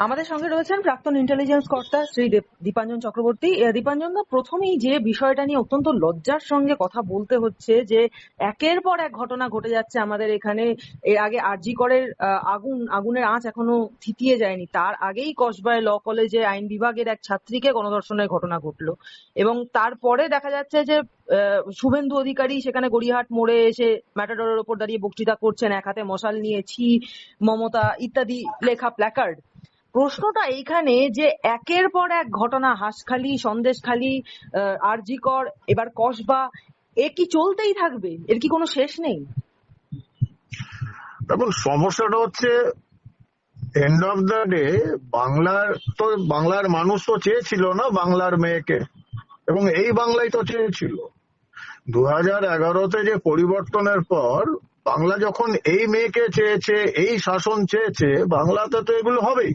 আমাদের সঙ্গে রয়েছেন প্রাক্তন ইন্টেলিজেন্স কর্তা শ্রী দীপ- দীপাঞ্জন চক্রবর্তী। দীপাঞ্জন দা, প্রথমেই যে বিষয়টা নিয়ে অত্যন্ত লজ্জার সঙ্গে কথা বলতে হচ্ছে যে, একের পর এক ঘটনা ঘটে যাচ্ছে আমাদের এখানে। এর আগে আরজি করের আগুন, আগুনের আঁচ এখনও থিতিয়ে যায়নি। তার আগেই কসবায় ল কলেজে আইন বিভাগের এক ছাত্রীকে গণধর্ষণের ঘটনা ঘটলো। এবং তারপরে দেখা যাচ্ছে যে শুভেন্দু অধিকারী সেখানে গড়িয়াহাট মোড়ে এসে ম্যাটাডোরের ওপর দাঁড়িয়ে বক্তৃতা করছেন। এক হাতে মশাল নিয়ে ছি, মমতা ইত্যাদি লেখা প্ল্যাকার্ড প্রশ্নটা এইখানে যে একের পর এক ঘটনা, হাঁসখালি, সন্দেশখালি আরজিকর, এবার কসবা, এ কি চলতেই থাকবে? এর কি কোনো শেষ নেই? দেখুন, সমস্যাটা হচ্ছে এন্ড অফ দ্য ডে বাংলার তো, বাংলার মানুষ তো চেয়েছিল না বাংলার মেয়েকে। এবং এই বাংলাই তো চেয়েছিল। দু হাজার এগারোতে যে পরিবর্তনের পর বাংলা যখন এই মেয়েকে চেয়েছে, এই শাসন চেয়েছে, বাংলাতে তো এগুলো হবেই।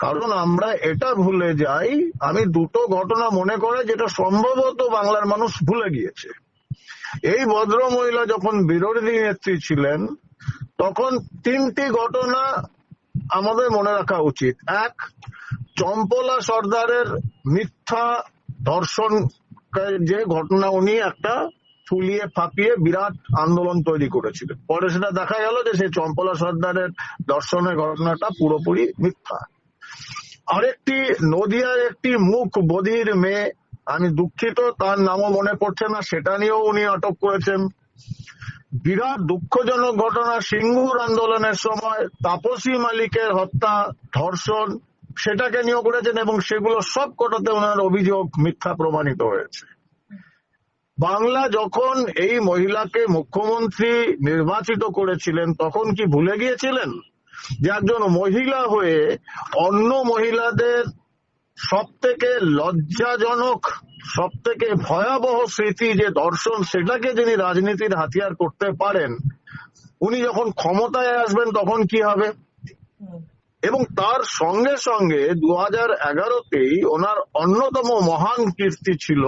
কারণ আমরা এটা ভুলে যাই, আমি দুটো ঘটনা মনে করে যেটা সম্ভবত বাংলার মানুষ ভুলে গিয়েছে। এই ভদ্র মহিলা যখন বিরোধী নেত্রী ছিলেন, তখন তিনটি ঘটনা আমাদের মনে রাখা উচিত। এক, চম্পলা সর্দারের মিথ্যা ধর্ষণ যে ঘটনা উনি একটা ফুলিয়ে ফাঁপিয়ে বিরাট আন্দোলন তৈরি করেছিলেন। পরে সেটা দেখা গেল যে সেই চম্পলা সর্দারের দর্শনের ঘটনাটা পুরোপুরি মিথ্যা। আরেকটি নদিয়ার একটি মুখ বধির মেয়ে। আমি দুঃখিত, তার নামও মনে পড়ছে না, সেটা নিয়েও উনি আটক করেছেন। বিরাট দুঃখজনক ঘটনা, সিঙ্গুর আন্দোলনের সময় তাপসী মালিকের হত্যা, ধর্ষণ, সেটাকে নিয়েও করেছেন এবং সেগুলো সব কটাতে ওনার অভিযোগ মিথ্যা প্রমাণিত হয়েছে। বাংলা যখন এই মহিলাকে মুখ্যমন্ত্রী নির্বাচিত করেছিলেন, তখন কি ভুলে গিয়েছিলেন? যে একজন মহিলা হয়ে অন্য মহিলাদের সব থেকে লজ্জাজনক সব থেকে ভয়াবহ স্মৃতি যে দর্শন, সেটাকে যিনি রাজনীতির হাতিয়ার করতে পারেন, উনি যখন ক্ষমতায় আসবেন তখন কি হবে? এবং তার সঙ্গে সঙ্গে দু হাজার এগারোতেই ওনার অন্যতম মহান কীর্তি ছিল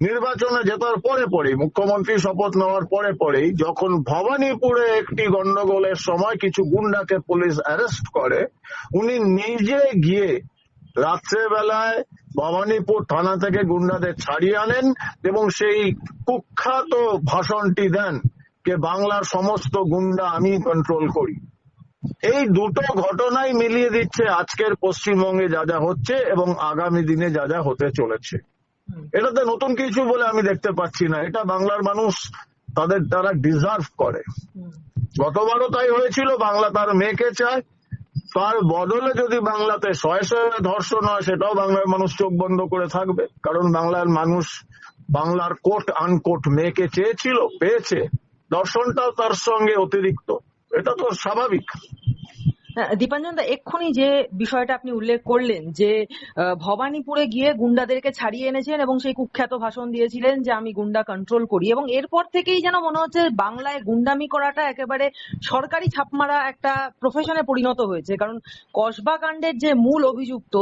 নির্বাচনে জেতার পরে পরেই, মুখ্যমন্ত্রী শপথ নেওয়ার পরে পরেই, যখন ভবানীপুরে একটি গন্ডগোলের সময় কিছু গুন্ডাকে পুলিশ অ্যারেস্ট করে, উনি নিজে গিয়ে রাত্রেবেলায় ভবানীপুর থানা থেকে গুন্ডাদের ছাড়িয়ে আনেন এবং সেই কুখ্যাত ভাষণটি দেন যে, বাংলার সমস্ত গুন্ডা আমি কন্ট্রোল করি। এই দুটো ঘটনাই মিলিয়ে দিচ্ছে আজকের পশ্চিমবঙ্গে যা যা হচ্ছে এবং আগামী দিনে যা যা হতে চলেছে। এটাতে নতুন কিছু বলে আমি দেখতে পাচ্ছি না। এটা বাংলার মানুষ তাদের তারা ডিজার্ভ করে। গতবারও তাই হয়েছিল বাংলা তার মেয়েকে চায়। তার বদলে যদি বাংলাতে শয়ে শয়ে ধর্ষণ হয় সেটাও বাংলার মানুষ চোখ বন্ধ করে থাকবে। কারণ বাংলার মানুষ বাংলার কোট আনকোট মেয়েকে চেয়েছিল পেয়েছে। দর্শনটাও তার সঙ্গে অতিরিক্ত। এটা তো স্বাভাবিক। দীপাঞ্জন দা, এক্ষুনি যে বিষয়টা আপনি উল্লেখ করলেন যে ভবানীপুরে গিয়ে গুন্ডাদেরকে ছাড়িয়ে এনেছেন এবং সেই কুখ্যাত ভাষণ দিয়েছিলেন যে, আমি গুন্ডা কন্ট্রোল করি। এবং এরপর থেকেই যেন মনে হচ্ছে বাংলায় গুন্ডামি করাটা একেবারে সরকারি ছাপমারা একটা প্রফেশনে পরিণত হয়েছে। কারণ কসবা কাণ্ডের যে মূল অভিযুক্ত,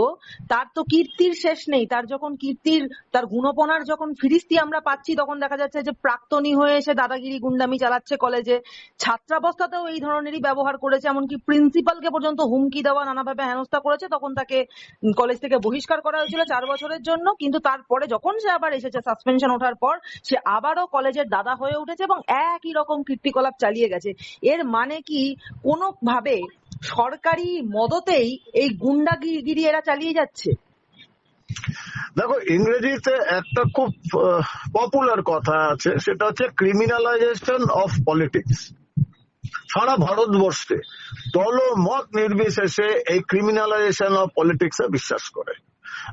তার তো কীর্তির শেষ নেই। তার যখন কীর্তির, তার গুণপনার যখন ফিরিস্তি আমরা পাচ্ছি, তখন দেখা যাচ্ছে যে প্রাক্তনী হয়ে এসে দাদাগিরি গুন্ডামি চালাচ্ছে কলেজে। ছাত্রাবস্থাতেও এই ধরনেরই ব্যবহার করেছে, এমনকি প্রিন্সিপালকে পর্যন্ত হুমকি দেওয়া নানাভাবে হেনস্থা করেছে। তখন তাকে কলেজ থেকে বহিষ্কার করা হয়েছিল চার বছরের জন্য। কিন্তু তারপরে যখন সে আবার এসেছে সাসপেনশন ওঠার পর, সে আবারও কলেজের দাদা হয়ে উঠেছে এবং একই রকম কীর্তিকলাপ চালিয়ে গেছে। এর মানে কি? কোনোভাবে সরকারি মদতেই এই গুন্ডাগিরি এরা চালিয়ে যাচ্ছে? দেখো, ইংরেজিতে একটা খুব পপুলার কথা আছে, সেটা হচ্ছে ক্রিমিনালাইজেশন অফ পলিটিক্স সারা ভারতবর্ষে দল মত নির্বিশেষে এই ক্রিমিনালাইজেশন অফ পলিটিক্স বিশ্বাস করে।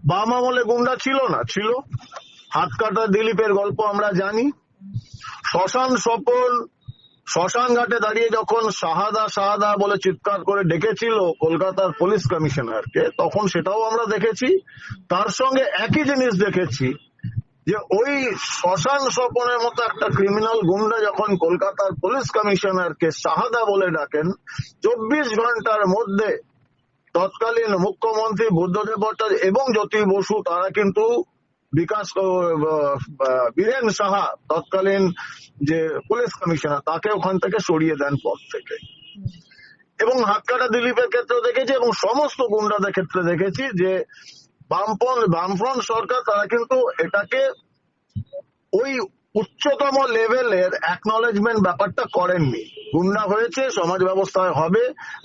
বাম আমলে গুন্ডা ছিল না, ছিল। হাত কাটা দিলীপের গল্প আমরা জানি। শ্মশান সফল শ্মশান ঘাটে দাঁড়িয়ে যখন শাহাদা শাহাদা বলে চিৎকার করে ডেকেছিল কলকাতার পুলিশ কমিশনারকে তখন সেটাও আমরা দেখেছি। তার সঙ্গে একই জিনিস দেখেছি। যে ওই শ্মশান স্বপনের মতো একটা ক্রিমিনাল গুন্ডা যখন কলকাতার পুলিশ কমিশনারকে শাহাদা বলে ডাকেন, চব্বিশ ঘণ্টার মধ্যে তৎকালীন মুখ্যমন্ত্রী বুদ্ধদেব ভট্টাচার্য এবং জ্যোতি বসু, তারা কিন্তু বিকাশ বীরেন সাহা, তৎকালীন যে পুলিশ কমিশনার তাকে ওখান থেকে সরিয়ে দেন পদ থেকে। এবং হাতকাটা দিলীপের ক্ষেত্রে দেখেছি এবং সমস্ত গুন্ডাদের ক্ষেত্রে দেখেছি যে বামপন্থ, বামফ্রন্ট সরকার, তারা কিন্তু এটাকে ওই উচ্চতম লেভেলের অ্যাকনলেজমেন্ট ব্যাপারটা করেননি। গুন্ডা হয়েছে, সমাজ ব্যবস্থায় হবে,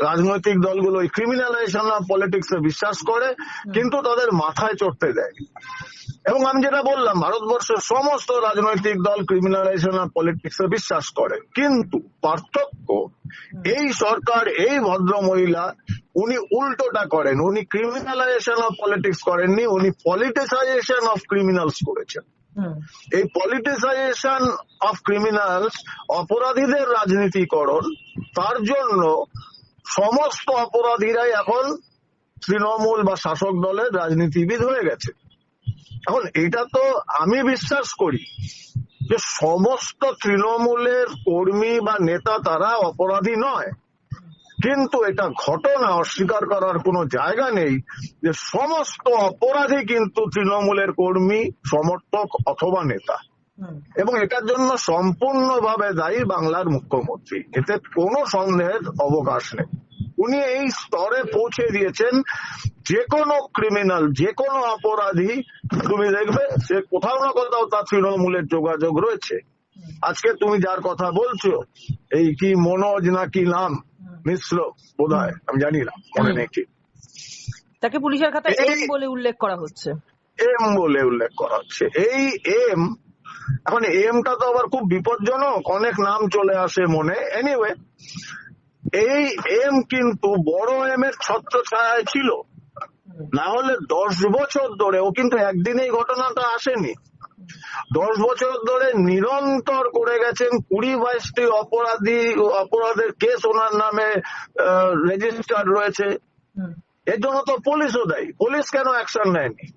রাজনৈতিক দলগুলো ক্রিমিনালাইজেশন অফ পলিটিক্স এ বিশ্বাস করে, কিন্তু তাদের মাথায় চড়তে দেয়। এবং আমি যেটা বললাম, ভারতবর্ষের সমস্ত রাজনৈতিক দল ক্রিমিনালাইজেশন অফ পলিটিক্স এ বিশ্বাস করে। কিন্তু পার্থক্য, এই সরকার, এই ভদ্র মহিলা উনি উল্টোটা করেন। উনি ক্রিমিনালাইজেশন অফ পলিটিক্স করেননি উনি পলিটিসাইজেশন অফ ক্রিমিনালস করেছেন। এই পলিটিসাইজেশন অফ ক্রিমিনালস অপরাধীদের রাজনীতিকরণ তার জন্য সমস্ত অপরাধীরাই এখন তৃণমূল বা শাসক দলের রাজনীতিবিদ হয়ে গেছে। এখন এটা তো আমি বিশ্বাস করি যে সমস্ত তৃণমূলের কর্মী বা নেতা তারা অপরাধী নয়। কিন্তু এটা ঘটনা অস্বীকার করার কোনো জায়গা নেই যে সমস্ত অপরাধী কিন্তু তৃণমূলের কর্মী সমর্থক অথবা নেতা। এবং এটার জন্য সম্পূর্ণভাবে দায়ী বাংলার মুখ্যমন্ত্রী। এতে কোনো সন্দেহের অবকাশ নেই। উনি এই স্তরে পৌঁছে দিয়েছেন যে কোনো ক্রিমিনাল যে কোনো অপরাধী তুমি দেখবে সে কোথাও না কোথাও তার তৃণমূলের যোগাযোগ রয়েছে। আজকে তুমি যার কথা বলছো এই কি মনোজ না কি নাম? মিশ্র বোধ হয় আমি জানি না মনে নেই ঠিক। তাকে পুলিশের খাতায় এম বলে উল্লেখ করা হচ্ছে। এম বলে উল্লেখ করা হচ্ছে। এই এম এখন এমটা তো আবার খুব বিপজ্জনক অনেক নাম চলে আসে মনে। এনিওয়ে এই এম কিন্তু বড় এম এর ছত্র ছায় ছিল না হলে দশ বছর ধরে ও কিন্তু একদিন এই ঘটনাটা আসেনি। দশ বছর ধরে নিরন্তর করে গেছেন কুড়ি বাইশটি অপরাধী অপরাধের কেস ওনার নামে রেজিস্টার রয়েছে। এর জন্য তো পুলিশও দেয়। পুলিশ কেন অ্যাকশন নেয়নি?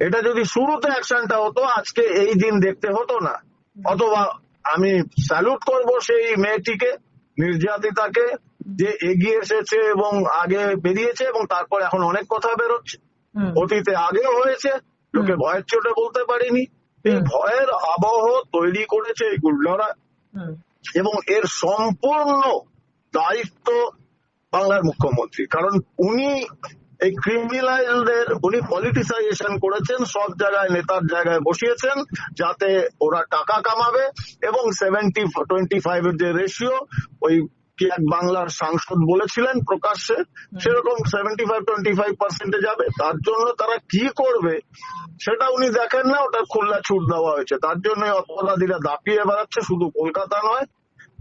এটা যদি শুরুতে অ্যাকশনটা হতো আজকে এই দিন দেখতে হতো না। অথবা আমি স্যালুট করব সেই মেয়েটিকে নির্যাতিতাকে যে এগিয়ে এসেছে এবং আগে বেরিয়েছে এবং তারপর এখন অনেক কথা বেরোচ্ছে। অতীতে আগেও হয়েছে লোকে ভয়ের চোটে বলতে পারিনি। এই ভয়ের আবহ তৈরি করেছে এই গুন্ডারা এবং এর সম্পূর্ণ দায়িত্ব বাংলার মুখ্যমন্ত্রী। কারণ উনি এই ক্রিমিনালদের উনি পলিটিসাইজেশন করেছেন সব জায়গায় নেতার জায়গায় বসিয়েছেন যাতে ওরা টাকা কামাবে এবং সেভেন্টি টোয়েন্টি ফাইভ এর যে রেশিও ওই কি এক বাংলার সাংসদ বলেছিলেন প্রকাশ্যে সেরকম সেভেন্টি ফাইভ টোয়েন্টি ফাইভ পার্সেন্টে যাবে। তার জন্য তারা কি করবে? সেটা উনি দেখেন না, ওটা খুলনা ছুট দেওয়া হয়েছে। তার জন্য অপরাধীরা দাপিয়ে বেড়াচ্ছে, শুধু কলকাতা নয়,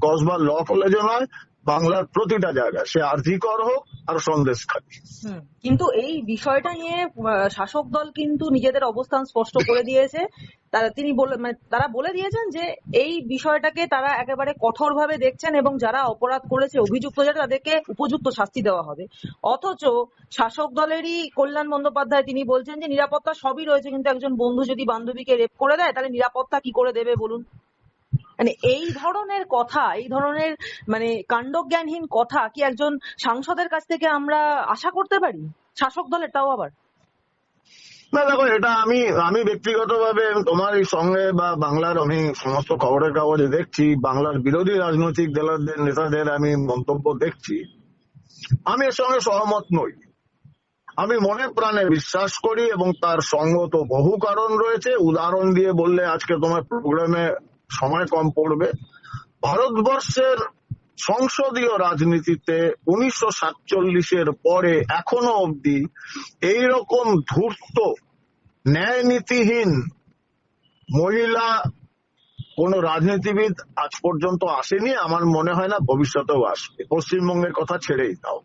কসবা ল কলেজে নয় বাংলার প্রতিটা জায়গায়। সে আর্থিকর হোক আর সন্দেশখালী। হুম। কিন্তু এই বিষয়টা নিয়ে শাসক দল কিন্তু নিজেদের অবস্থান স্পষ্ট করে দিয়েছে। তারা, তিনি বলে মানে তারা বলে দিয়েছেন যে, এই বিষয়টাকে তারা একেবারে কঠোরভাবে দেখছেন এবং যারা অপরাধ করেছে, অভিযুক্ত যারা, তাদেরকে উপযুক্ত শাস্তি দেওয়া হবে। অথচ শাসক দলেরই কল্যাণ বন্দ্যোপাধ্যায় তিনি বলছেন যে, নিরাপত্তা সবই রয়েছে, কিন্তু একজন বন্ধু যদি বান্ধবীকে রেপ করে দেয়, তাহলে নিরাপত্তা কি করে দেবে বলুন? মানে এই ধরনের কথা, এই ধরনের মানে কাণ্ডজ্ঞানহীন কথা কি একজন সাংসদের কাছ থেকে আমরা আশা করতে পারি? শাসক দলের তাও আবার? না, দেখো, এটা আমি আমি ব্যক্তিগতভাবে তোমার এই সঙ্গে বা বাংলার আমি সমস্ত খবরের কাগজে দেখছি, বাংলার বিরোধী রাজনৈতিক দলের নেতাদের আমি মন্তব্য দেখছি। আমি এর সঙ্গে সহমত নই। আমি মনে প্রাণে বিশ্বাস করি এবং তার সঙ্গত বহু কারণ রয়েছে। উদাহরণ দিয়ে বললে আজকে তোমার প্রোগ্রামে সময় কম পড়বে। ভারতবর্ষের সংসদীয় রাজনীতিতে উনিশশো সাতচল্লিশের পরে এখনও অবধি এইরকম ধূর্ত ন্যায় নীতিহীন মহিলা কোন রাজনীতিবিদ আজ পর্যন্ত আসেনি, আমার মনে হয় না ভবিষ্যতেও আসবে। পশ্চিমবঙ্গের কথা ছেড়েই দাও।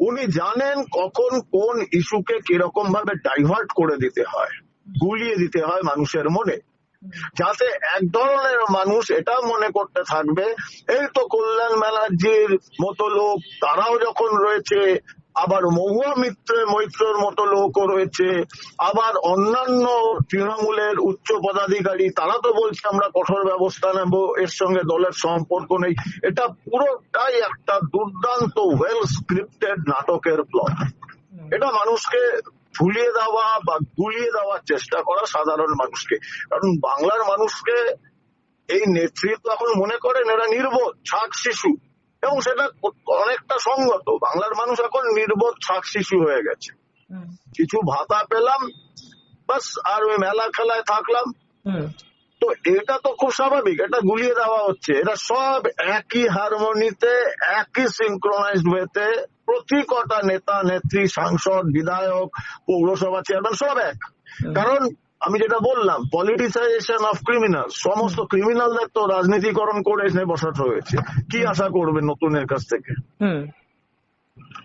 উনি জানেন কখন কোন ইস্যুকে কীরকম ভাবে ডাইভার্ট করে দিতে হয়, গুলিয়ে দিতে হয় মানুষের মনে। যাতে এক ধরনের মানুষ এটা মনে করতে থাকবে এই তো কল্যাণ ব্যানার্জির মতো লোক তারাও যখন রয়েছে আবার মহুয়া মিত্র মৈত্রর মতো লোকও রয়েছে আবার অন্যান্য তৃণমূলের উচ্চ পদাধিকারী তারা তো বলছে আমরা কঠোর ব্যবস্থা নেব এর সঙ্গে দলের সম্পর্ক নেই। এটা পুরোটাই একটা দুর্দান্ত ওয়েল স্ক্রিপ্টেড নাটকের প্লট এটা মানুষকে ভুলিয়ে দেওয়া বা গুলিয়ে দেওয়ার চেষ্টা করা সাধারণ মানুষকে। কারণ বাংলার মানুষকে এই নেতৃত্ব এখন মনে করেন এরা নির্বোধ ছাক শিশু। এবং সেটা অনেকটা সঙ্গত। বাংলার মানুষ এখন নির্বোধ ছাক শিশু হয়ে গেছে। কিছু ভাতা পেলাম বাস আর ওই মেলা খেলায় থাকলাম। তো এটা তো খুব স্বাভাবিক এটা গুলিয়ে দেওয়া হচ্ছে। এটা সব একই হারমোনিতে একই সিনক্রোনাইজড ওয়েতে প্রতি কটা নেতা নেত্রী সাংসদ বিধায়ক পৌরসভা চেয়ারম্যান সব এক। কারণ আমি যেটা বললাম পলিটিসাইজেশন অফ ক্রিমিনাল সমস্ত ক্রিমিনালদের তো রাজনীতিকরণ করে এসে বসাতে হয়েছে। কি আশা করবে নতুনের কাছ থেকে? হুম।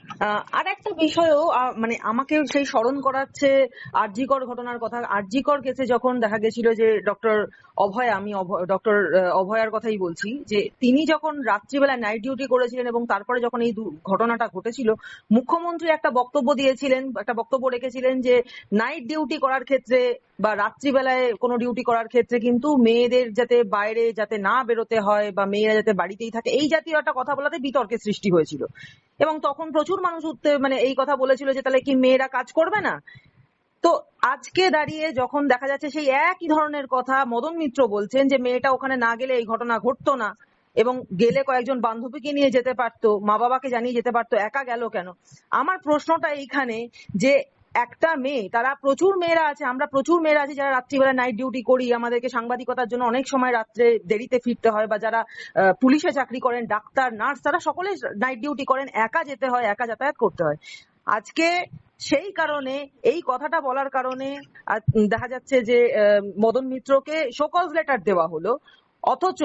আহ, আর একটা বিষয়ও মানে আমাকে সেই স্মরণ করাচ্ছে আরজিকর ঘটনার কথা। আরজিকর কেসে যখন দেখা গেছিল যে ডক্টর অভয় আমি ডক্টর অভয়ার কথাই বলছি যে তিনি যখন রাত্রিবেলা নাইট ডিউটি করেছিলেন এবং তারপরে যখন এই ঘটনাটা ঘটেছিল মুখ্যমন্ত্রী একটা বক্তব্য দিয়েছিলেন একটা বক্তব্য রেখেছিলেন যে নাইট ডিউটি করার ক্ষেত্রে বা রাত্রিবেলায় কোনো ডিউটি করার ক্ষেত্রে কিন্তু মেয়েদের যাতে বাইরে যাতে না বেরোতে হয় বা মেয়েরা যাতে বাড়িতেই থাকে এই জাতীয় একটা কথা বলাতে বিতর্কের সৃষ্টি হয়েছিল। এবং তখন প্রচুর মানুষ উঠতে মানে এই কথা বলেছিল যে তাহলে কি মেয়েরা কাজ করবে না? তো আজকে দাঁড়িয়ে যখন দেখা যাচ্ছে সেই একই ধরনের কথা, মদন মিত্র বলছেন যে মেয়েটা ওখানে না গেলে এই ঘটনা ঘটতো না এবং গেলে কয়েকজন বান্ধবীকে নিয়ে যেতে পারতো মা বাবাকে জানিয়ে যেতে পারতো, একা গেল কেন? আমার প্রশ্নটা এইখানে যে একটা মেয়ে, তারা প্রচুর মেয়েরা আছে, আমরা প্রচুর মেয়েরা আছি যারা রাত্রিবেলা নাইট ডিউটি করি, আমাদেরকে সাংবাদিকতার জন্য অনেক সময় রাত্রে দেরিতে ফিরতে হয় বা যারা পুলিশে চাকরি করেন, ডাক্তার নার্স তারা সকলে নাইট ডিউটি করেন, একা যেতে হয়, একা যাতায়াত করতে হয়। আজকে সেই কারণে, এই কথাটা বলার কারণে দেখা যাচ্ছে যে মদন মিত্রকে শোকজ লেটার দেওয়া হলো, অথচ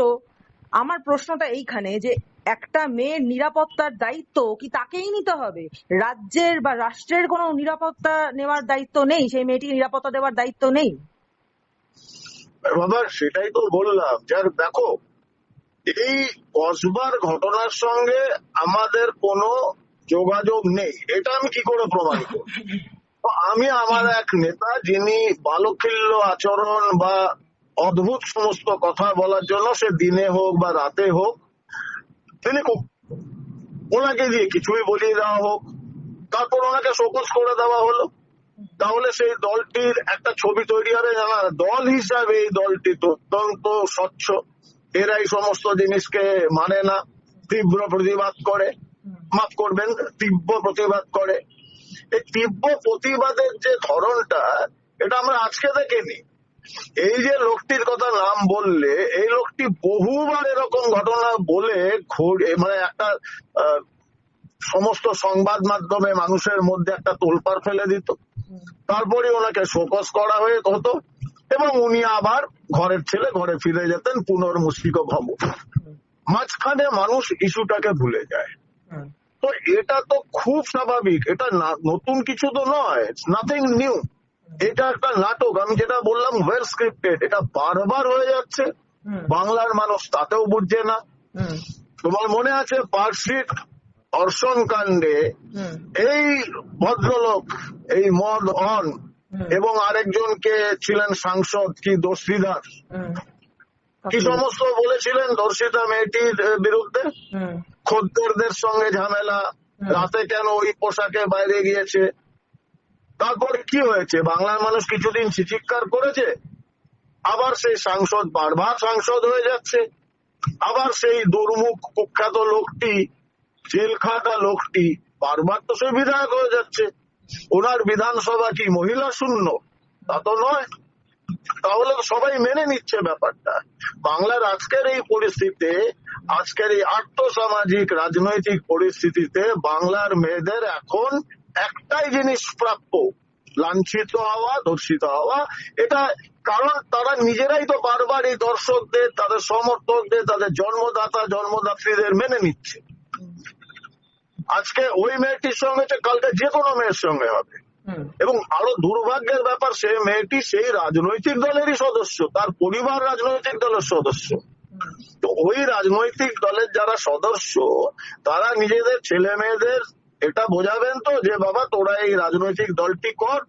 আমার প্রশ্নটা এইখানে যে একটা মেয়ের নিরাপত্তার দায়িত্ব কি তাকেই নিতে হবে? রাজ্যের বা রাষ্ট্রের কোনো নিরাপত্তা নেওয়ার দায়িত্ব নেই? সেই মেয়েটিকে নিরাপত্তা দেওয়ার দায়িত্ব নেই? বাবা, সেটাই তো বললাম। যার দেখো, এই কসবার ঘটনার সঙ্গে আমাদের কোনো যোগাযোগ নেই। এটা আমি কি করে প্রমাণ করব? আমি আমার এক নেতা, যিনি বালখিল্য আচরণ বা অদ্ভুত সমস্ত কথা বলার জন্য সে দিনে হোক বা রাতে হোক, তিনি ওনাকে দিয়ে কিছুই বলিয়ে দেওয়া হোক, তারপর ওনাকে শোকজ করে দেওয়া হলো। তাহলে সেই দলটির একটা ছবি তৈরি হবে জানা দল হিসাবে এই দলটি অত্যন্ত স্বচ্ছ এরা এই সমস্ত জিনিসকে মানে না, তীব্র প্রতিবাদ করে। মাফ করবেন, তীব্র প্রতিবাদ করে। এই তীব্র প্রতিবাদের যে ধরনটা, এটা আমরা আজকে দেখিনি এই যে লোকটির কথা নাম বললে এই লোকটি বহুবার এরকম ঘটনা বলে মানে একটা সমস্ত সংবাদ মাধ্যমে মানুষের মধ্যে একটা তোলপাড় ফেলে দিত। তারপরে ওনাকে শোকস করা হয়ে হতো এবং উনি আবার ঘরের ছেলে ঘরে ফিরে যেতেন পুনর্মুসিক ভব মাঝখানে মানুষ ইস্যুটাকে ভুলে যায়। তো এটা তো খুব স্বাভাবিক। এটা নতুন কিছু তো নয়। নাথিং নিউ এটা একটা নাটক আমি যেটা বললাম ওয়েল স্ক্রিপ্টেড এটা বারবার হয়ে যাচ্ছে। বাংলার মানুষ তাতেও বুঝছে না। তোমার মনে আছে পার্কস্ট্রিট ধর্ষণ কাণ্ডে এই ভদ্রলোক এই মদ অন এবং আরেকজনকে ছিলেন সাংসদ কি দোষীদার কি সমস্ত বলেছিলেন দর্শিতা মেয়েটির বিরুদ্ধে? খদ্দেরদের সঙ্গে ঝামেলা রাতে কেন ওই পোশাকে বাইরে গিয়েছে? তারপর কি হয়েছে? বাংলার মানুষ কিছুদিন চিৎকার করেছে, আবার সেই সাংসদ, বারবার সাংসদ হয়ে যাচ্ছে, আবার সেই দুর্মুখ, কুখ্যাত লোকটি জেল খাটা লোকটি, বারবার তো সে বিধায়ক হয়ে যাচ্ছে। ওনার বিধানসভা কি মহিলা শূন্য? তা তো নয়। তাহলে সবাই মেনে নিচ্ছে ব্যাপারটা। বাংলার আজকের এই পরিস্থিতিতে, আজকের এই আর্থসামাজিক, রাজনৈতিক পরিস্থিতিতে বাংলার মেয়েদের এখন একটাই জিনিস প্রাপ্য। লাঞ্ছিত হওয়া ধর্ষিত হওয়া এটা কারণ তারা নিজেরাই তো বারবার এই দর্শকদের তাদের সমর্থকদের তাদের জন্মদাতা জন্মদাত্রীদের মেনে নিচ্ছে। আজকে ওই মেয়েটির সঙ্গে কালকে যে কোনো মেয়ের সঙ্গে হবে। এবং আরও দুর্ভাগ্যের ব্যাপার সেই মেয়েটি সেই রাজনৈতিক দলেরই সদস্য তার পরিবার রাজনৈতিক দলের সদস্য। তো ওই রাজনৈতিক দলের যারা সদস্য তারা নিজেদের ছেলে মেয়েদের এটা বোঝাবেন তো যে, বাবা, তোরা এই রাজনৈতিক দলটি কর।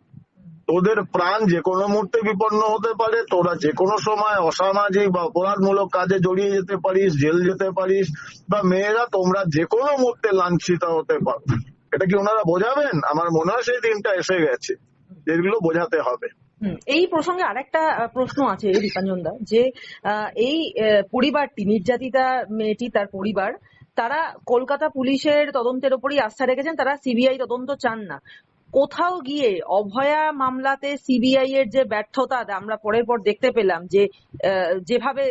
তোদের প্রাণ যে কোনো মুহূর্তে বিপন্ন হতে পারে। তোরা যে কোনো সময় অসামাজিক বা অপরাধমূলক কাজে জড়িয়ে যেতে পারিস, জেল যেতে পারিস, বা মেয়েরা তোমরা যে কোনো মুহূর্তে লাঞ্ছিত হতে পারো। এটা কি ওনারা বোঝাবেন? আমার মনে হয় সেই দিনটা এসে গেছে, যেগুলো বোঝাতে হবে। এই প্রসঙ্গে আরেকটা প্রশ্ন আছে দীপাঞ্জন দা, যে এই পরিবারটি নির্যাতিতা মেয়েটি, তার পরিবার তারা কলকাতা পুলিশের তদন্তের উপরই আস্থা রেখেছেন, তারা সিবিআই তদন্ত চান না। কোথাও গিয়ে অভয়া মামলাতে সিবিআই এর যে ব্যর্থতা আমরা পরের পর দেখতে পেলাম যে যেভাবে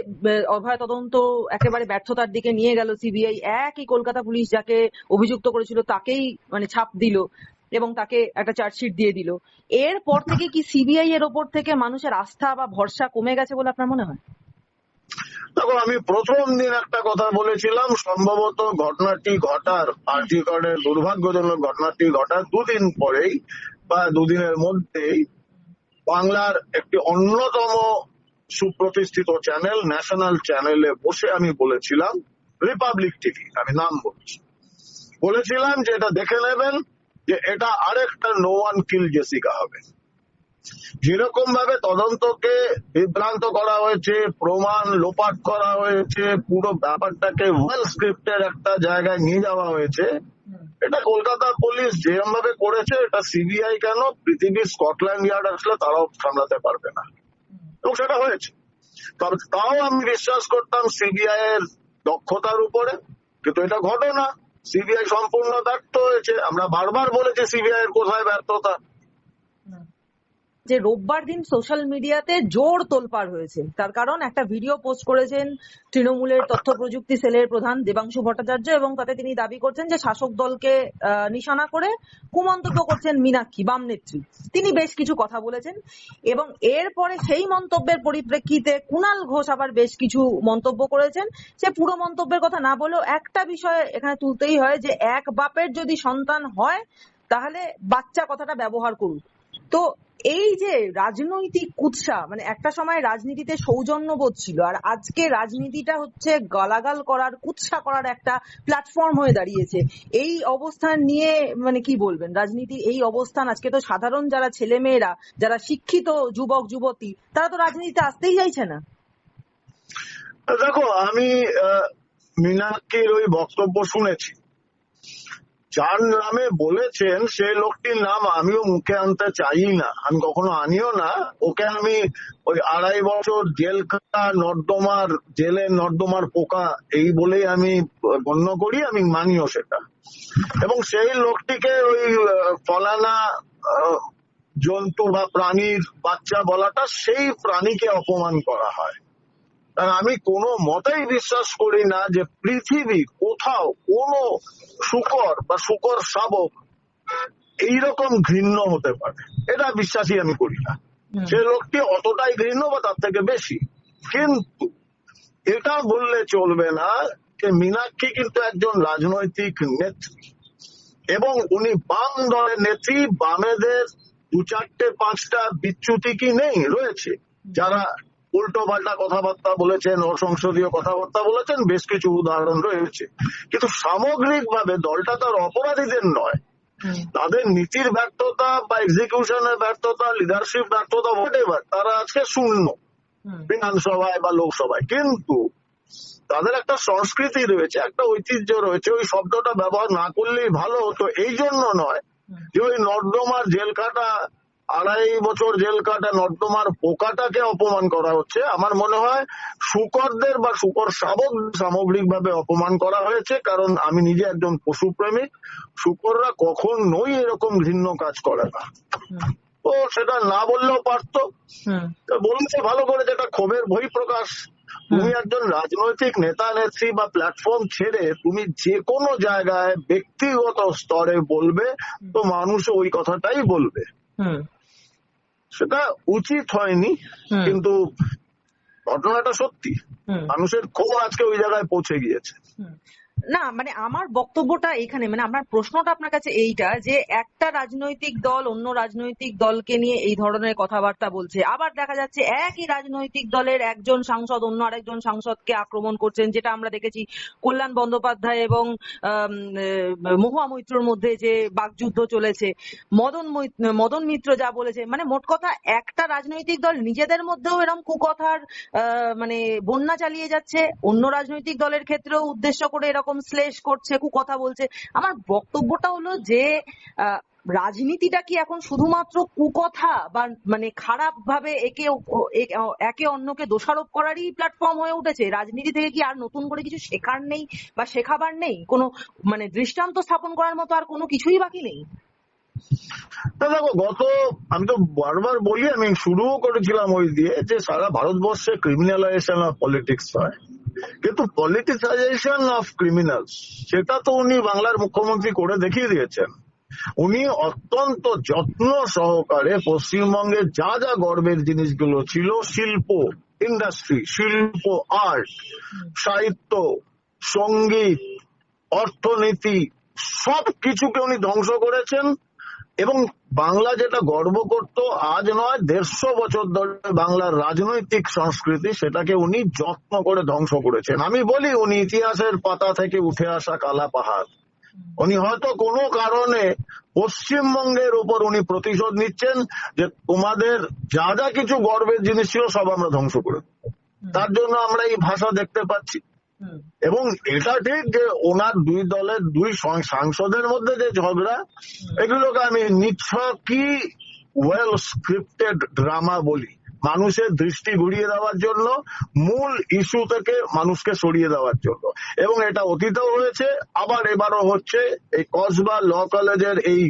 অভয়া তদন্ত একেবারে ব্যর্থতার দিকে নিয়ে গেল সিবিআই, একই কলকাতা পুলিশ যাকে অভিযুক্ত করেছিল তাকেই মানে ছাপ দিল এবং তাকে একটা চার্জশিট দিয়ে দিল। এরপর থেকে কি সিবিআই এর ওপর থেকে মানুষের আস্থা বা ভরসা কমে গেছে বলে আপনার মনে হয়? দেখো আমি প্রথম দিন একটা কথা বলেছিলাম, সম্ভবত ঘটনাটি ঘটার আর্টিকলের দুর্ভাগ্যজনক ঘটনাটি ঘটার দুদিন পরেই বা দুদিনের মধ্যেই বাংলার একটি অন্যতম সুপ্রতিষ্ঠিত চ্যানেল, ন্যাশনাল চ্যানেলে বসে আমি বলেছিলাম, রিপাবলিক টিভি, আমি নাম বলছি। বলেছিলাম যে এটা দেখে নেবেন যে এটা আরেকটা নো ওয়ান কিল জেসিকা হবে। যেরকম ভাবে তদন্তকে বিভ্রান্ত করা হয়েছে, প্রমাণ লোপাট করা হয়েছে, পুরো ব্যাপারটাকে ওয়েল স্ক্রিপ্টের একটা জায়গায় নিয়ে যাওয়া হয়েছে, এটা কলকাতা পুলিশ যেরকম ভাবে করেছে, এটা সিবিআই কেন? পৃথিবীর স্কটল্যান্ড ইয়ার্ড আসলে তারাও সামলাতে পারবে না। এবং সেটা হয়েছে। তবে তাও আমি বিশ্বাস করতাম সিবিআই এর দক্ষতার উপরে, কিন্তু এটা ঘটে না। সিবিআই সম্পূর্ণ ব্যর্থ হয়েছে। আমরা বারবার বলেছি সিবিআই এর কোথায় ব্যর্থতা? যে রোববার দিন সোশ্যাল মিডিয়াতে জোর তোলপাড় হয়েছে। তার কারণ একটা ভিডিও পোস্ট করেছেন তৃণমূলের তথ্য প্রযুক্তি সেলের প্রধান দেবাংশু ভট্টাচার্য এবং তাতে তিনি দাবি করছেন যে শাসক দলকে নিশানা করে কুমন্তব্য করছেন মীনাক্ষী, বাম নেত্রী। তিনি বেশ কিছু কথা বলেছেন এবং এরপরে সেই মন্তব্যের পরিপ্রেক্ষিতে কুণাল ঘোষ আবার বেশ কিছু মন্তব্য করেছেন। সে পুরো মন্তব্যের কথা না বলেও একটা বিষয় এখানে তুলতেই হয় যে এক বাপের যদি সন্তান হয়, তাহলে বাচ্চা কথাটা ব্যবহার করুন। তো এই যে রাজনৈতিক কুৎসা মানে একটা সময় রাজনীতিতে সৌজন্যবোধ ছিল আর আজকে রাজনীতিটা হচ্ছে গালাগাল করার কুৎসা করার একটা প্ল্যাটফর্ম হয়ে দাঁড়িয়েছে। এই অবস্থান নিয়ে মানে কি বলবেন রাজনীতির এই অবস্থান আজকে তো সাধারণ যারা ছেলে মেয়েরা যারা শিক্ষিত যুবক যুবতী তারা তো রাজনীতিতে আসতেই চাইছে না। দেখো আমি আহ, মীনাক্ষীর ওই বক্তব্য শুনেছি। যার নামে বলেছেন, সে লোকটির নাম আমিও মুখে আনতে চাই না। আমি কখনো আনিও না। ওকে আমি ওই আড়াই বছর জেলখাটা নর্দমার জেলে, নর্দমার পোকা, এই বলেই আমি গণ্য করি, আমি মানিও সেটা। এবং সেই লোকটিকে ওই ফলানা জন্তু বা প্রাণীর বাচ্চা বলাটা সেই প্রাণীকে অপমান করা হয়। কারণ আমি কোনো মতেই বিশ্বাস করি না যে পৃথিবী কোথাও কোনো শুকর বা শুকর শাবক এইরকম ঘৃণ্য হতে পারে। এটা বিশ্বাসই আমি করি না। সে লোকটি অতটাই ঘৃণ্য বা তার থেকে বেশি। কিন্তু এটা বললে চলবে না যে মীনাক্ষী কিন্তু একজন রাজনৈতিক নেত্রী। এবং উনি বাম দলের নেত্রী বামেদের দু চারটে পাঁচটা বিচ্যুতি কি নেই রয়েছে? যারা উল্টো পাল্টা কথাবার্তা বলেছেন অসংসদীয় কথাবার্তা বলেছেন বেশ কিছু উদাহরণ রয়েছে। কিন্তু সামগ্রিকভাবে দলটা তার অপরাধীদের নয়। তাদের নীতির ব্যর্থতা বা এক্সিকিউশনের ব্যর্থতা লিডারশিপ ব্যর্থতা হোয়াট তারা আজকে শূন্য বিধানসভায় বা লোকসভায়। কিন্তু তাদের একটা সংস্কৃতি রয়েছে একটা ঐতিহ্য রয়েছে ওই শব্দটা ব্যবহার না করলেই ভালো হতো। এই জন্য নয় যে ওই নর্দমার জেল কাটা আড়াই বছর জেল কাটা নর্দমার পোকাটাকে অপমান করা হচ্ছে। আমার মনে হয় শুকরদের বা শুকর শাবক সামগ্রিকভাবে অপমান করা হয়েছে কারণ আমি নিজে একজন পশুপ্রেমিক শুকররা কখনোই এরকম ঘৃণ্য কাজ করে না। তো সেটা না বললেও পারতো। বলেছে ভালো করে যেটা ক্ষোভের বই প্রকাশ তুমি একজন রাজনৈতিক নেতা নেত্রী বা প্ল্যাটফর্ম ছেড়ে তুমি যে কোনো জায়গায় ব্যক্তিগত স্তরে বলবে তো মানুষ ওই কথাটাই বলবে। হুম। সেটা উচিত হয়নি কিন্তু ঘটনাটা সত্যি। মানুষের ক্ষোভ আজকে ওই জায়গায় পৌঁছে গিয়েছে। না মানে আমার বক্তব্যটা এখানে মানে আমার প্রশ্নটা আপনার কাছে এইটা যে একটা রাজনৈতিক দল অন্য রাজনৈতিক দলকে নিয়ে এই ধরনের কথাবার্তা বলছে। আবার দেখা যাচ্ছে একই রাজনৈতিক দলের একজন সাংসদ অন্য আরেকজন সাংসদকে আক্রমণ করছেন, যেটা আমরা দেখেছি কল্যাণ বন্দ্যোপাধ্যায় এবং মহুয়া মৈত্রর মধ্যে যে বাকযুদ্ধ চলেছে। মদন মদন মিত্র যা বলেছে মানে মোট কথা একটা রাজনৈতিক দল নিজেদের মধ্যেও এরকম কুকথার মানে বন্যা চালিয়ে যাচ্ছে, অন্য রাজনৈতিক দলের ক্ষেত্রেও উদ্দেশ্য করে এরকম শ্লেষ করছে, কু কথা বলছে। আমার বক্তব্যটা হলো যে রাজনীতিটা কি এখন শুধুমাত্র কুকথা বা মানে খারাপ ভাবে একে একে অন্যকে দোষারোপ করারই প্ল্যাটফর্ম হয়ে উঠেছে? রাজনীতি থেকে কি আর নতুন করে কিছু শেখার নেই বা শেখাবার নেই? কোনো মানে দৃষ্টান্ত স্থাপন করার মতো আর কোনো কিছুই বাকি নেই? না, দেখো, গত, আমি তো বারবার বলি, আমি শুরুও করেছিলাম ওই দিয়ে যে সারা ভারতবর্ষে ক্রিমিনালাইজেশন অফ পলিটিক্স হয়। কিন্তু পলিটিসাইজেশন অফ ক্রিমিনালস সেটা তো উনি বাংলার মুখ্যমন্ত্রী করে দেখিয়ে দিয়েছেন। উনি অত্যন্ত যত্ন সহকারে পশ্চিমবঙ্গের যা যা গর্বের জিনিসগুলো ছিল, শিল্প ইন্ডাস্ট্রি শিল্প আর্ট সাহিত্য, সংগীত, অর্থনীতি সব কিছুকে উনি ধ্বংস করেছেন। এবং বাংলা যেটা গর্ব করত আজ নয় দেড়শো বছর ধরে বাংলার রাজনৈতিক সংস্কৃতি সেটাকে উনি যত্ন করে ধ্বংস করেছেন। আমি বলি উনি ইতিহাসের পাতা থেকে উঠে আসা কালা পাহাড়। উনি হয়তো কোনো কারণে পশ্চিমবঙ্গের উপর উনি প্রতিশোধ নিচ্ছেন যে তোমাদের যা যা কিছু গর্বের জিনিস ছিল সব আমরা ধ্বংস করে তার জন্য আমরা এই ভাষা দেখতে পাচ্ছি। এবং এটা ঠিক যে ওনার দুই দলের দুই সাংসদের মধ্যে যে ঝগড়া এগুলোকে আমি নিচ্ছকই ওয়েল স্ক্রিপ্টেড ড্রামা বলি। মানুষের দৃষ্টি ঘুরিয়ে দেওয়ার জন্য মূল ইস্যু থেকে মানুষকে সরিয়ে দেওয়ার জন্য। এবং এটা অতীতেও হয়েছে আবার এবারও হচ্ছে এই কসবা ল কলেজের এই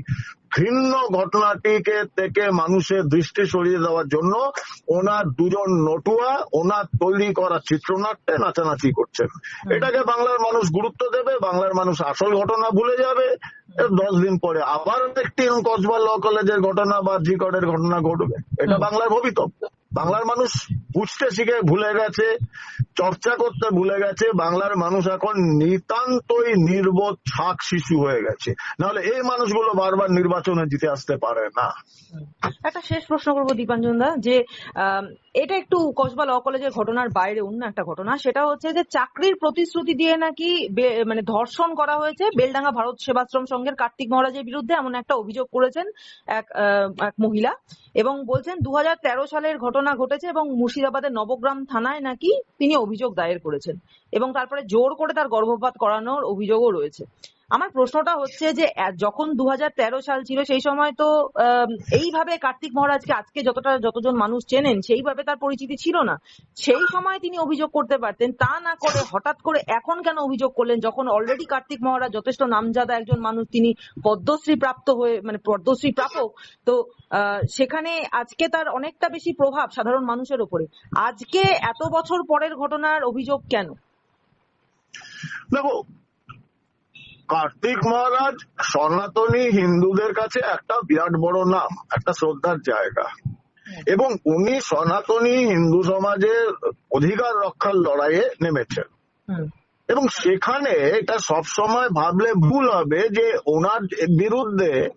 ঘৃণ্য ঘটনাটিকে থেকে মানুষের দৃষ্টি সরিয়ে দেওয়ার জন্য ওনার দুজন নটুয়া ওনার তৈরি করা চিত্রনাট্যে নাচানাচি করছেন। এটাকে বাংলার মানুষ গুরুত্ব দেবে বাংলার মানুষ আসল ঘটনা ভুলে যাবে। দশ দিন পরে আবার একটি কসবা ল কলেজের ঘটনা বা জিকটের ঘটনা ঘটবে। এটা বাংলার ভবিতব্য বাংলার মানুষ বুঝতে শিখে ভুলে গেছে, চর্চা করতে ভুলে গেছে, বাংলার মানুষ এখন নিতান্তই নির্বোধ ছাক শিশু হয়ে গেছে নাহলে এই মানুষগুলো বারবার নির্বাচনে জিতে আসতে পারে না। একটা শেষ প্রশ্ন করব দীপাঞ্জন দা, যে এটা একটু কসবা ল কলেজের ঘটনার বাইরে অন্য একটা ঘটনা, সেটা হচ্ছে যে চাকরির প্রতিশ্রুতি দিয়ে নাকি মানে ধর্ষণ করা হয়েছে বেলডাঙ্গা ভারত সেবাশ্রম সংঘের কার্তিক মহারাজের বিরুদ্ধে এমন একটা অভিযোগ করেছেন এক এক মহিলা এবং বলছেন দু হাজার তেরো সালের ঘটনা ঘটেছে এবং মুর্শিদাবাদের নবগ্রাম থানায় নাকি তিনি অভিযোগ দায়ের করেছেন এবং তারপরে জোর করে তার গর্ভপাত করানোর অভিযোগও রয়েছে। আমার প্রশ্নটা হচ্ছে যে যখন দু হাজার তেরো সাল ছিল সেই সময় তো এইভাবে কার্তিক মহারাজকে আজকে যতটা, যতজন মানুষ চেনেন, সেইভাবে তার পরিচিতি ছিল না। সেই সময় তিনি অভিযোগ করতে পারতেন, তা না করে হঠাৎ করে এখন কেন অভিযোগ করলেন? যখন অলরেডি কার্তিক মহারাজ যথেষ্ট নামজাদা একজন মানুষ, তিনি পদ্মশ্রী প্রাপ্ত হয়ে মানে পদ্মশ্রী প্রাপক, তো সেখানে আজকে তার অনেকটা বেশি প্রভাব সাধারণ মানুষের ওপরে। আজকে এত বছর পরের ঘটনার অভিযোগ কেন? দেখো কার্তিক মহারাজ সনাতনী হিন্দুদের কাছে একটা বিরাট বড় নাম একটা শ্রদ্ধার জায়গা। এবং উনি সনাতনী হিন্দু সমাজের অধিকার রক্ষার লড়াইয়ে নেমেছেন। এবং সেখানে এটা সবসময় ভাবলে ভুল হবে যে ওনার বিরুদ্ধে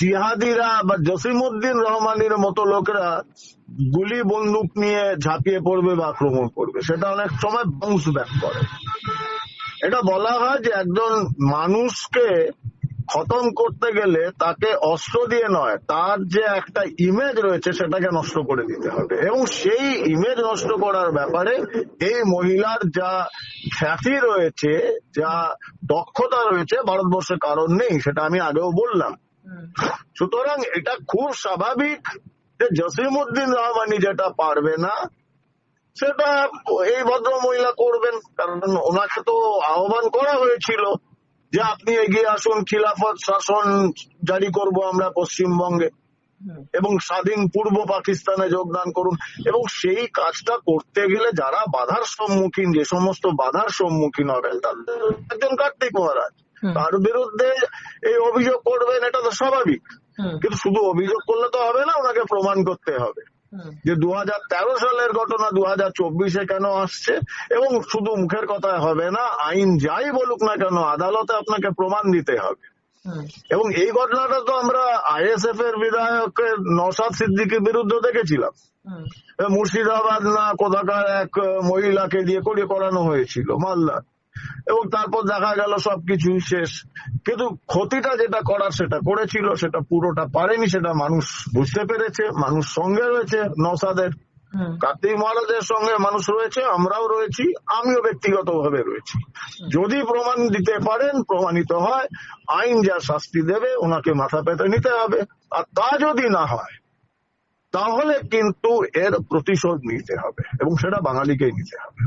জিহাদিরা বা জসিমউদ্দিন রহমানের মতো লোকেরা গুলি বন্দুক নিয়ে ঝাঁপিয়ে পড়বে বা আক্রমণ করবে। সেটা অনেক সময় বাউন্স ব্যাক করে। এটা বলা হয় যে একজন মানুষকে খতম করতে গেলে তাকে অস্ত্র দিয়ে নয়, তার যে একটা ইমেজ রয়েছে সেটাকে নষ্ট করে দিতে হবে। এবং সেই ইমেজ নষ্ট করার ব্যাপারে এই মহিলার যা খ্যাতি রয়েছে, যা দক্ষতা রয়েছে ভারতবর্ষে কারণ নেই, সেটা আমি আগেও বললাম। সুতরাং এটা খুব স্বাভাবিক যে জসিমউদ্দিন রহমানি যেটা পারবে না সেটা এই ভদ্র মহিলা করবেন কারণ ওনাকে তো আহ্বান করা হয়েছিল যে আপনি এগিয়ে আসুন খিলাফত শাসন জারি করব আমরা পশ্চিমবঙ্গে এবং স্বাধীন পূর্ব পাকিস্তানে যোগদান করুন। এবং সেই কাজটা করতে গেলে যারা বাধার সম্মুখীন যে সমস্ত বাধার সম্মুখীন হবেন তাদের একজন কার্তিক মহারাজ তার বিরুদ্ধে এই অভিযোগ করবেন এটা তো স্বাভাবিক। কিন্তু শুধু অভিযোগ করলে তো হবে না ওনাকে প্রমাণ করতে হবে। যে দু সালের ঘটনা দু হাজার চব্বিশে কেন আসছে এবং শুধু মুখের কথায় হবে না আইন যাই বলুক না কেন আদালতে আপনাকে প্রমাণ দিতে হবে। এবং এই ঘটনাটা তো আমরা আইএসএফ এর বিধায়কের নসাদ সিদ্দিকের বিরুদ্ধে দেখেছিলাম। মুর্শিদাবাদ না কোথাকার এক মহিলাকে দিয়ে করিয়ে করানো হয়েছিল মালদা এবং তারপর দেখা গেল সবকিছু শেষ। কিন্তু ক্ষতিটা যেটা করার সেটা করেছিল সেটা পুরোটা পারেনি সেটা মানুষ বুঝতে পেরেছে মানুষ সঙ্গে রয়েছে নসাদের কার্তিক মহারাজের সঙ্গে মানুষ রয়েছে আমরাও রয়েছি আমিও ব্যক্তিগতভাবে রয়েছি। যদি প্রমাণ দিতে পারেন প্রমাণিত হয় আইন যা শাস্তি দেবে ওনাকে মাথা পেতে নিতে হবে। আর তা যদি না হয় তাহলে কিন্তু এর প্রতিশোধ নিতে হবে এবং সেটা বাঙালিকেই নিতে হবে।